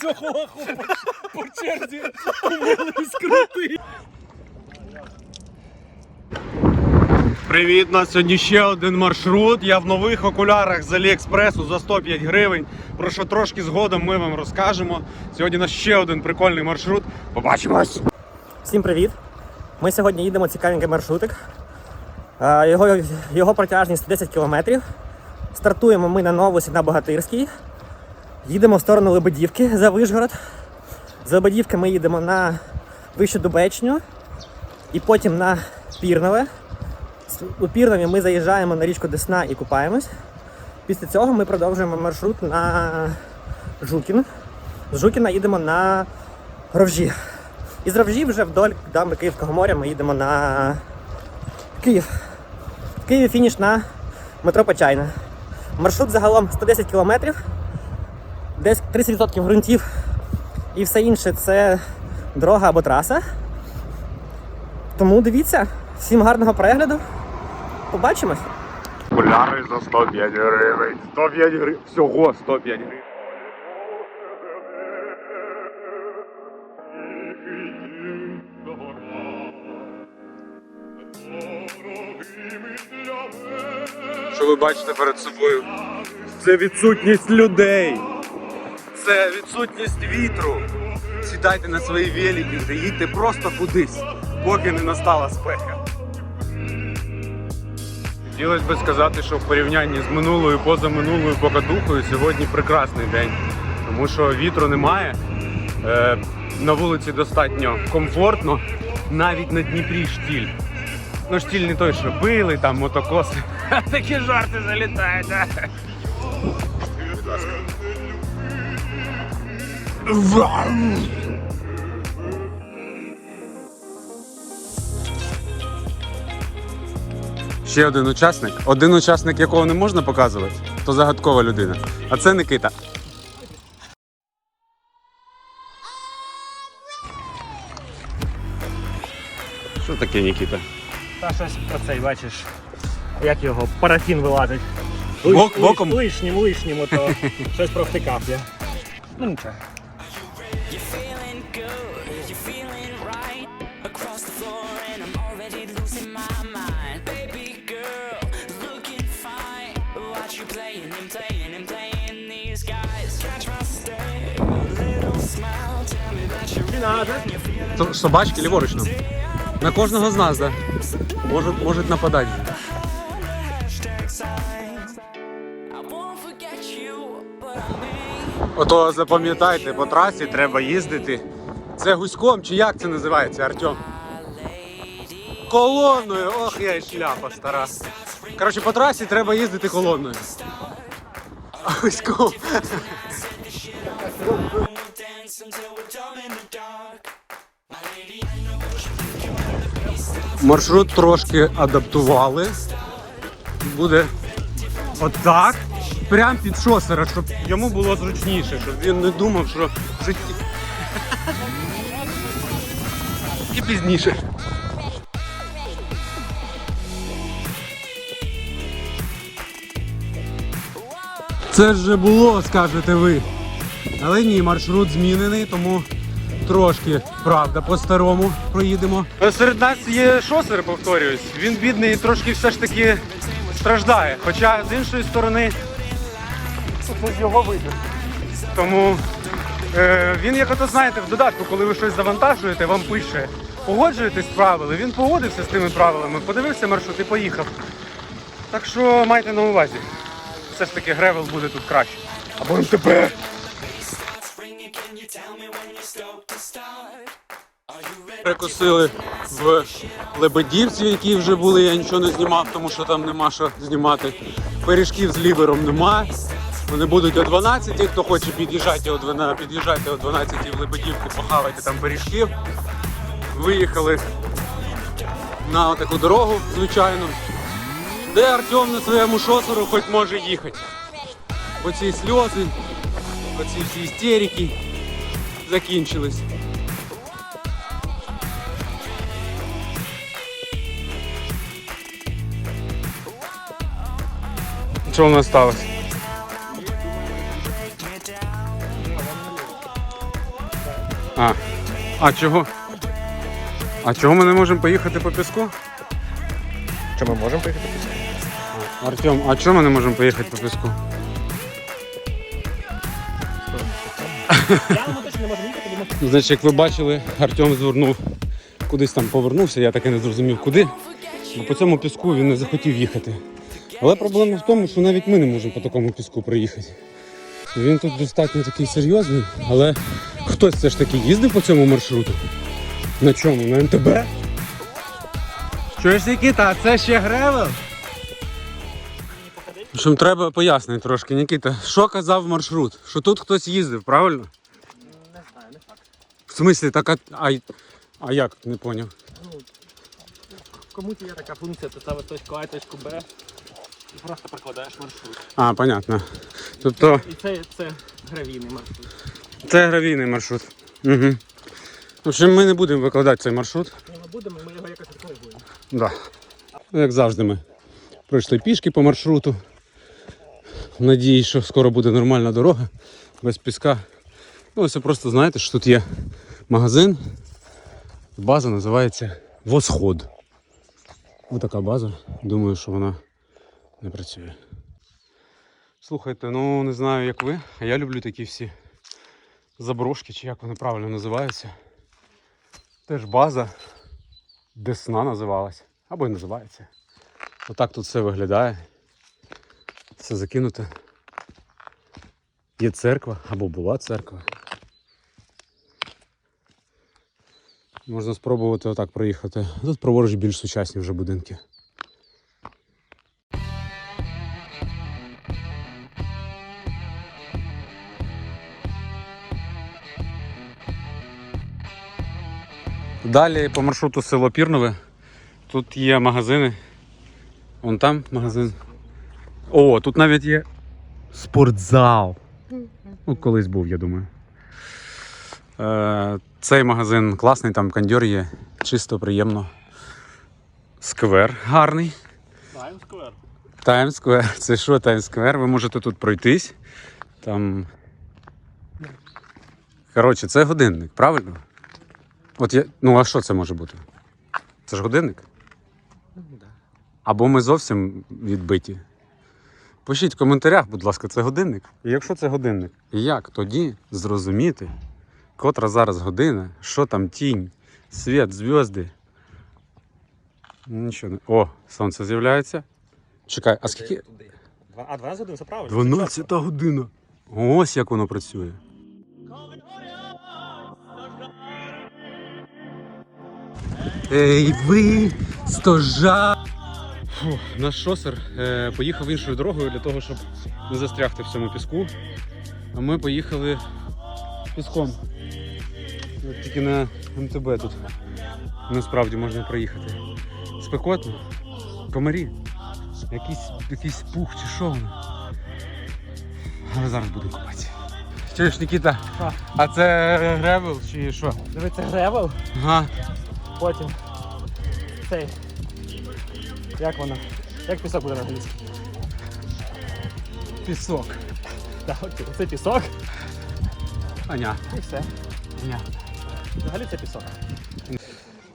Цього по, по черзі скрути. Привіт, нас сьогодні ще один маршрут. Я в нових окулярах з Аліекспресу за 105 гривень. Про що трошки згодом ми вам розкажемо. Сьогодні у нас ще один прикольний маршрут. Побачимось! Всім привіт! Ми сьогодні їдемо цікавенький маршрутик. Його, його протяжність 10 кілометрів. Стартуємо ми на Новусі на Богатирській. Їдемо в сторону Лебедівки за Вишгород. З Лебедівки ми їдемо на Вищу Дубечню і потім на Пірнове. У Пірнові ми заїжджаємо на річку Десна і купаємось. Після цього ми продовжуємо маршрут на Жукін. З Жукіна їдемо на Ровжі. І з Ровжі вже вдоль дамби Київського моря ми їдемо на Київ. В Києві фініш на метро Почайна. Маршрут загалом 110 кілометрів, десь 30% ґрунтів і все інше це дорога або траса. Тому дивіться, всім гарного перегляду. Побачимось! Окуляри за 105 гривень. 105 гривень. Всього 105 гривень. Що ви бачите перед собою? Це відсутність людей. Це відсутність вітру. Сідайте на свої велики, вже їдьте просто кудись, поки не настала спека. Хотілося би сказати, що в порівнянні з минулою, позаминулою покатухою сьогодні прекрасний день, тому що вітру немає. Е, на вулиці достатньо комфортно, навіть на Дніпрі штіль. Ну, штіль не той, що били, там мотокоси. Такі жарти залітають. Ще один учасник. Один учасник, якого не можна показувати, то загадкова людина. А це Никита. Що таке Нікіта? Та щось оцей, бачиш, як його парафін вилазить. Бок- боком? Лишнім, лишнім, ото щось провтикав я. Ну нічого. You're feeling good, you're feeling right across the floor, and I'm already losing my mind. Baby girl, looking fine. Watch you playing and playing and playing these guys. Catch my stare, little smile. Tell me that you're Собачки ліворуч нам. На кожного з нас, да. Можуть, можуть нападати. Ото запам'ятайте, по трасі треба їздити. Це гуськом чи як це називається, Артем? Колонною. Ох, я і шляпа стара. Коротше, по трасі треба їздити колонною. А гуськом. Маршрут трошки адаптували. Буде отак. Прям під шосера, щоб йому було зручніше, щоб він не думав, що в житті. І пізніше. Це ж вже було, скажете ви. Але ні, маршрут змінений, тому трошки, правда, по-старому проїдемо. Серед нас є шосер, повторююсь. Він бідний і трошки все ж таки страждає. Хоча з іншої сторони його вибір. Тому е, він, як ото знаєте, в додатку, коли ви щось завантажуєте, вам пише, погоджуєтесь з правилами. Він погодився з тими правилами, подивився маршрут і поїхав. Так що майте на увазі. Все ж таки гревел буде тут краще. Або ready? Перекусили в Лебедівці, які вже були, я нічого не знімав, тому що там нема що знімати. Пиріжків з лівером нема. Вони будуть о 12, хто хоче під'їжджати о 12, під'їжджайте о 12 в Лебедівку, похавайте там пиріжків. Виїхали на таку дорогу, звичайно, де Артем на своєму шосеру хоч може їхати. Оці сльози, оці всі істерики закінчились. Що у нас сталося? А чого? А чого ми не можемо поїхати по піску? Чи ми можемо поїхати? по піску? Артем, а чому ми не можемо поїхати по піску? Значить, як ви бачили, Артем звернув кудись там повернувся, я таки не зрозумів куди. Бо по цьому піску він не захотів їхати. Але проблема в тому, що навіть ми не можемо по такому піску проїхати. Він тут достатньо такий серйозний, але хтось все ж таки їздив по цьому маршруту. На чому? На МТБ? Чуєш, Нікіта, а це ще гревел? В треба пояснити трошки, Нікіта. Що казав маршрут? Що тут хтось їздив, правильно? не знаю, не факт. В смислі, так а, а, а як? Не поняв. Комусь є така функція, ти ставиш точку А, точку Б і просто прикладаєш маршрут. А, понятно. Тобто І це, це гравійний маршрут. Це гравійний маршрут. Угу. В общем, ми не будемо викладати цей маршрут. Ну, ми будемо, ми його якось відкоригуємо. Да. Ну, як завжди, ми пройшли пішки по маршруту. Надії, що скоро буде нормальна дорога, без піска. Ну, ось ви просто знаєте, що тут є магазин. База називається Восход. Ось така база. Думаю, що вона не працює. Слухайте, ну не знаю, як ви, а я люблю такі всі заброшки, чи як вони правильно називаються. Теж база. Десна називалась. Або й називається. Отак тут все виглядає. Все закинуте. Є церква або була церква. Можна спробувати отак проїхати. Тут праворуч більш сучасні вже будинки. Далі по маршруту село Пірнове. Тут є магазини. Вон там магазин. О, тут навіть є спортзал. Ну, колись був, я думаю. Е, цей магазин класний, там кондьор є, чисто, приємно. Сквер гарний. Таймсквер. Таймсквер. Це що Таймсквер? Ви можете тут пройтись. Там. Коротше, це годинник, правильно? От я. Ну, а що це може бути? Це ж годинник? Або ми зовсім відбиті. Пишіть в коментарях, будь ласка, це годинник. І якщо це годинник, як тоді зрозуміти, котра зараз година, що там тінь, світ, зв'язки? Нічого не. О, сонце з'являється. Чекай, а скільки? А 12 годин, це правильно. 12 година. Ось як воно працює. Ей, ви, стожа. Фу, наш шосер е, поїхав іншою дорогою для того, щоб не застрягти в цьому піску. А ми поїхали піском. От тільки на МТБ тут насправді можна проїхати. Спекотно, комарі, якийсь, якийсь пух чи що воно. Але зараз будемо купати. Чуєш, Нікіта, а це гревел чи що? Дивіться, гревел, Ага. Потім цей. Як воно? Як пісок буде на англійській? Пісок. Так, окей. Це пісок Аня. і все. Аня. Взагалі це пісок.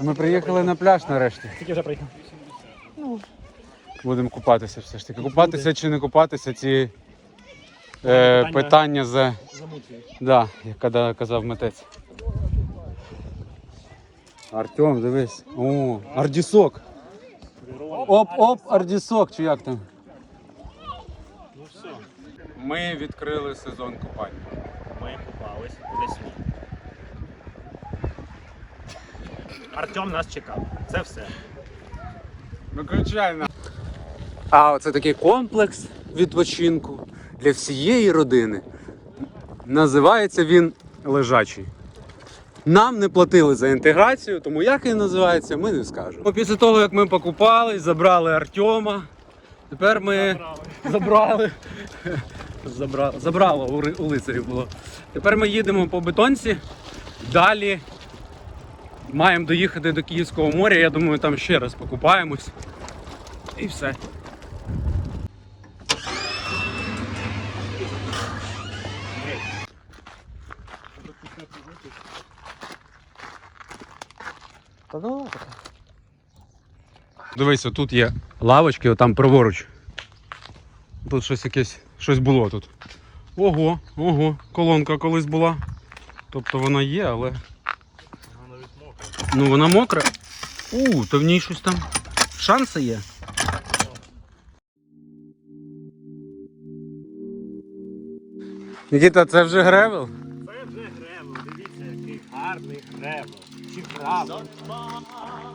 Ми приїхали на пляж нарешті. Тільки вже приїхав. Будемо купатися все ж таки. Купатися чи не купатися, ці е, Питання. питання за. Замучує. Да, як казав митець. Артем, дивись. О, ардісок. Оп, оп, ардісок, чи як там? Ну все. Ми відкрили сезон купання. Ми купались десь. Артем нас чекав. Це все. Виключай на. А це такий комплекс відпочинку для всієї родини. Називається він лежачий. Нам не платили за інтеграцію, тому як він називається, ми не скажемо. Після того, як ми покупались, забрали Артема. Тепер ми забрали. Забра... Забрало у лицарів було. Тепер ми їдемо по бетонці. Далі маємо доїхати до Київського моря. Я думаю, там ще раз покупаємось. І все. Ну. Дивись, тут є лавочки, отам праворуч. Тут щось якесь, щось було тут. Ого, ого, колонка колись була. Тобто вона є, але. Ну вона мокра. У, то в ній щось там. Шанси є. Нікіта, це вже гревел? Це вже гребл, дивіться, який гарний гребл.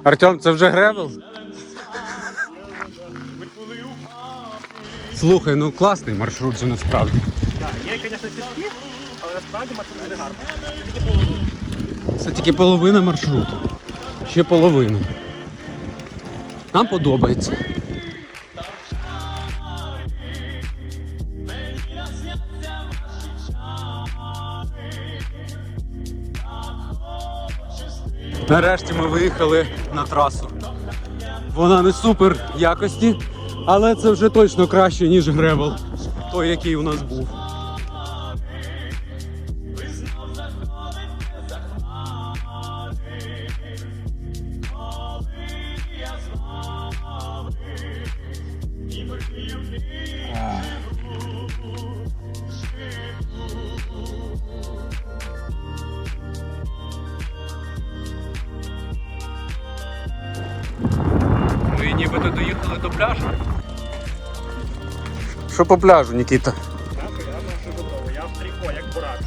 Артем, це вже гревел? Слухай, ну класний маршрут же насправді. Є, звісно, сітки, але насправді маршрут буде гарний. Це тільки половина маршруту. Ще половина. Нам подобається. Нарешті ми виїхали на трасу. Вона не супер якості, але це вже точно краще, ніж гребел, той, який у нас був. Що по пляжу, Нікіта? Я в тріко, як бурак.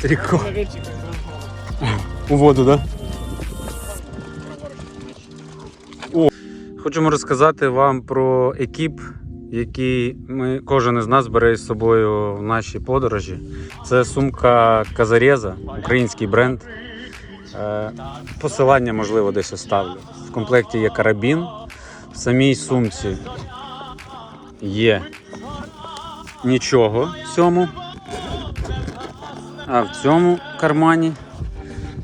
Тріко. У воду, так? Да? Хочемо розказати вам про екіп, який ми, кожен із нас бере із собою в наші подорожі. Це сумка Казареза, український бренд. Е, Посилання, можливо, десь оставлю. В комплекті є карабін. В самій сумці є нічого в цьому. А в цьому кармані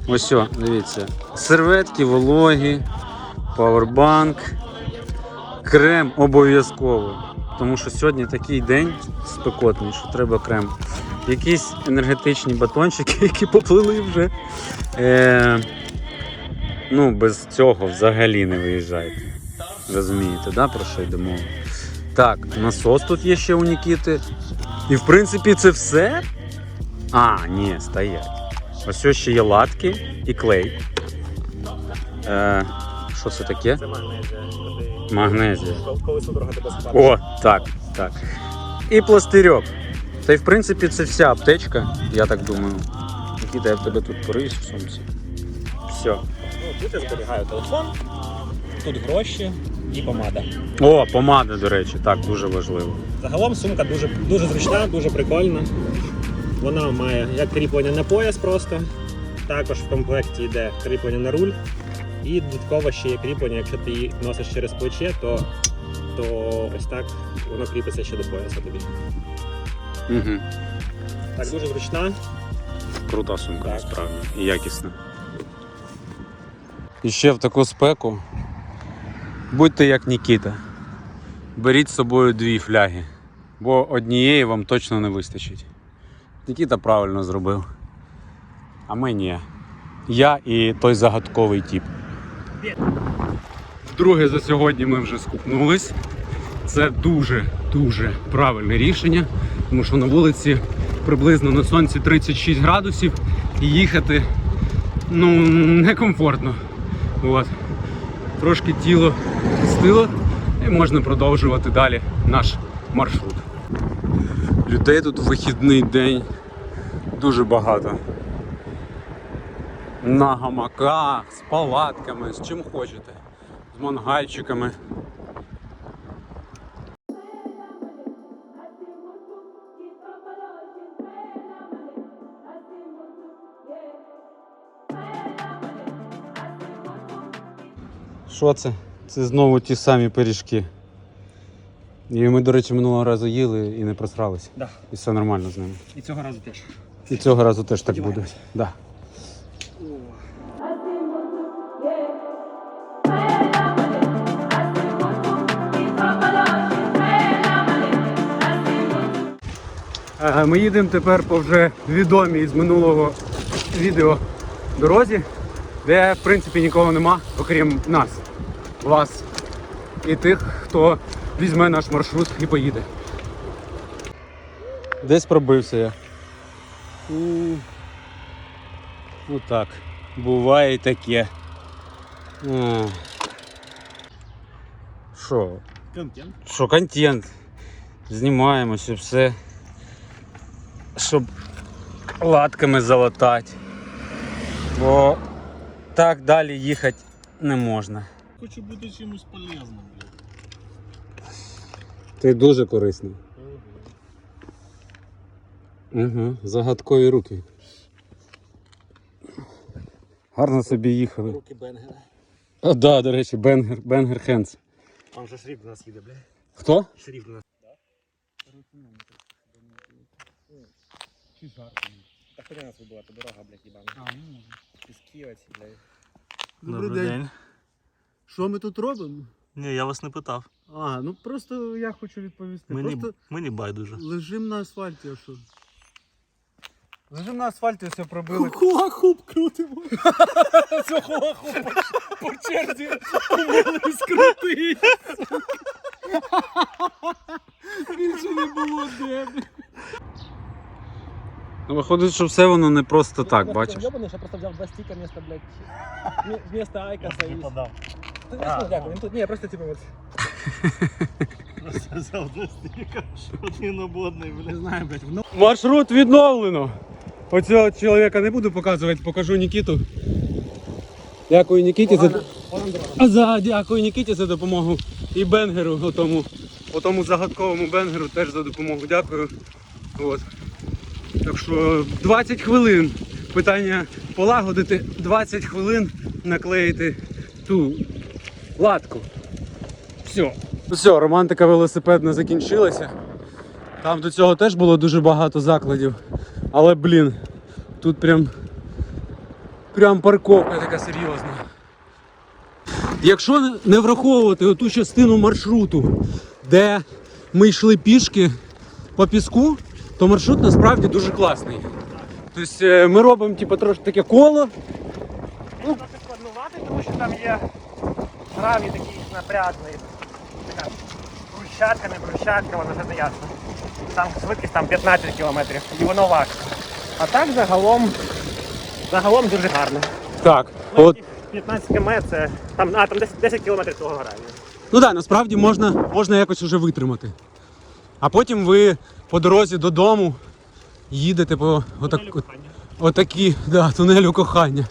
ось, дивіться, серветки, вологі, павербанк, крем обов'язково. Тому що сьогодні такий день спекотний, що треба крем. Якісь енергетичні батончики, які поплили вже. Е, ну, без цього взагалі не виїжджайте. Розумієте, да, про що йде мова? Так, насос тут є ще у Нікіти. І в принципі це все. А, ні, стоять. Ось ще є латки і клей. Е, що це таке? Це магнезія. Магнезія. коли- судорога тебе спадає. О, так, так. І пластирьок. Та й в принципі це вся аптечка, я так думаю. Нікіта, я в тебе тут порись в сумці. Все. Ну, тут я зберігаю телефон, тут гроші і помада. О, помада, до речі, так, дуже важливо. Загалом сумка дуже, дуже зручна, дуже прикольна. Вона має як кріплення на пояс просто. Також в комплекті йде кріплення на руль. І додатково ще є кріплення, якщо ти її носиш через плече, то, то ось так воно кріпиться ще до пояса тобі. Угу. Так, дуже зручна. Крута сумка, Так. насправді. І якісна. І ще в таку спеку. Будьте як Нікіта. Беріть з собою дві фляги, бо однієї вам точно не вистачить. Нікіта правильно зробив. А ми ні. Я і той загадковий тіп. Вдруге за сьогодні ми вже скупнулись. Це дуже-дуже правильне рішення, тому що на вулиці приблизно на сонці 36 градусів і їхати ну, некомфортно. От. Трошки тіло стило і можна продовжувати далі наш маршрут. Людей тут в вихідний день дуже багато. На гамаках, з палатками, з чим хочете, з мангальчиками. Що це? Це знову ті самі пиріжки. І ми, до речі, минулого разу їли і не просралися. Да. І все нормально з ними. І цього разу теж. І цього разу теж так буде. Да. Е, Ми їдемо тепер по вже відомій з минулого відео дорозі. Де в принципі нікого нема, окрім нас, вас і тих, хто візьме наш маршрут і поїде. Десь пробився я. Ну, так. Буває і таке. Що? Контент. Що контент? Знімаємося, все. Щоб латками залатати. Бо так далі їхати не можна. Хочу бути чимось полезним. Ти дуже корисний. Угу, загадкові руки. Гарно собі їхали. Руки Бенгера. А, да, до речі, Бенгер, Бенгер Хенс. Там же шрифт до нас їде, бля. Хто? Шрифт до нас. Так куди нас вибила? Це дорога, блядь, їбана. Піски оці, блядь. Добрий, день. Що ми тут робимо? Ні, я вас не питав. А, ну просто я хочу відповісти. Мені, Просто мені байдуже. лежим на асфальті, а що? Лежим на асфальті, все пробили. Хуахуп крутимо. Це хуахуп по черзі помились крутий. Більше не було де. Ну, Виходить, що все воно не просто так, бачиш. Йобаний, що просто взяв два стіка вместо, блядь, вмі- вместо Айкоса і... подав. Ну, дякую, він тут, ні, просто типу от... Взяв до стіка, один ободний, Не знаю, блядь, воно Маршрут відновлено. Оцього чоловіка не буду показувати, покажу Нікіту. Дякую Нікіті за за дякую Нікіті за допомогу і Бенгеру, отому, отому загадковому Бенгеру теж за допомогу. Дякую. От. Так що 20 хвилин. Питання полагодити 20 хвилин наклеїти ту латку. Все. Все, романтика велосипедна закінчилася. Там до цього теж було дуже багато закладів. Але, блін, тут прям. Прям парковка така серйозна. Якщо не- не враховувати оту частину маршруту, де ми йшли пішки по піску, то маршрут насправді дуже класний. Тобто е, ми робимо типу, трошки таке коло. Ну, трохи складнувати, тому що там є гравій такий напряжний. Така брусчатка, не брусчатка, воно вже не ясно. Там швидкість там 15 кілометрів, і воно важко. А так загалом, загалом дуже гарно. Так, Ну, от. 15 км це там, а, там 10, 10 кілометрів того гравію. Ну так, насправді можна, можна якось уже витримати. А потім ви по дорозі додому їдете по отак, от, отакі, да, тунелю кохання.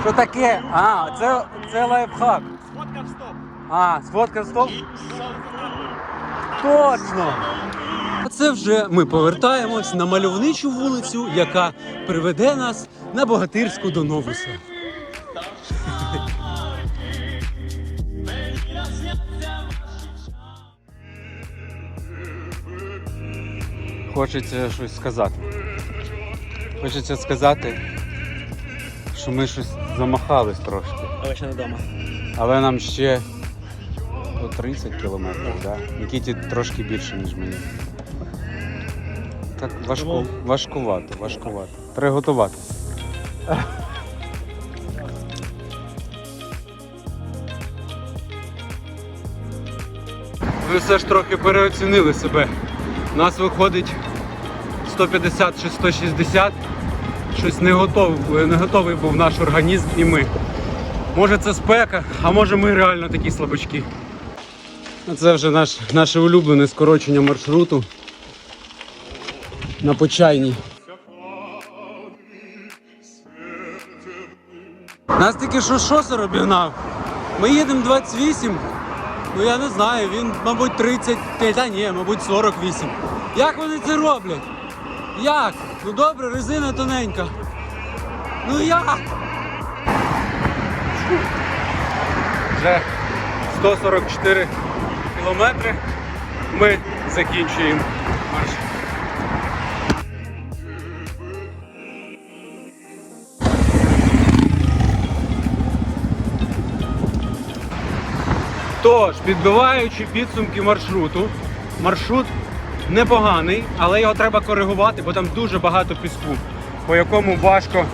Що таке? А, це, це лайфхак. Сфоткав стоп. А, сфоткав стоп? Точно! Це вже ми повертаємось на мальовничу вулицю, яка приведе нас на Богатирську до Новуса. Хочеться щось сказати. Хочеться сказати, що ми щось замахались трошки. Але ще не вдома. Але нам ще по 30 кілометрів, да? Нікіті трошки більше, ніж мені. Так важку, важкувато, важкувато. Треба готувати. Ми все ж трохи переоцінили себе. У нас виходить 150 чи 160. Щось не готовий, не готовий був наш організм і ми. Може це спека, а може ми реально такі слабачки. Ну, Це вже наш, наше улюблене скорочення маршруту на почайній. Нас тільки що шосер обігнав. Ми їдемо 28. Ну я не знаю, він, мабуть, 30, та ні, мабуть, 48. Як вони це роблять? Як? Ну добре, резина тоненька. Ну як? Вже 144 кілометри. Ми закінчуємо марш. Тож, підбиваючи підсумки маршруту, маршрут непоганий, але його треба коригувати, бо там дуже багато піску, по якому важко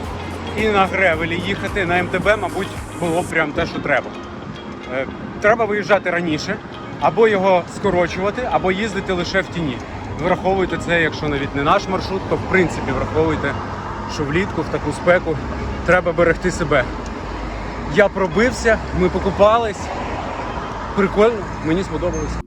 і на гревелі їхати. На МТБ, мабуть, було прям те, що треба. Е, Треба виїжджати раніше, або його скорочувати, або їздити лише в тіні. Враховуйте це, якщо навіть не наш маршрут, то в принципі враховуйте, що влітку в таку спеку треба берегти себе. Я пробився, ми покупались. Прикольно, мені сподобалось.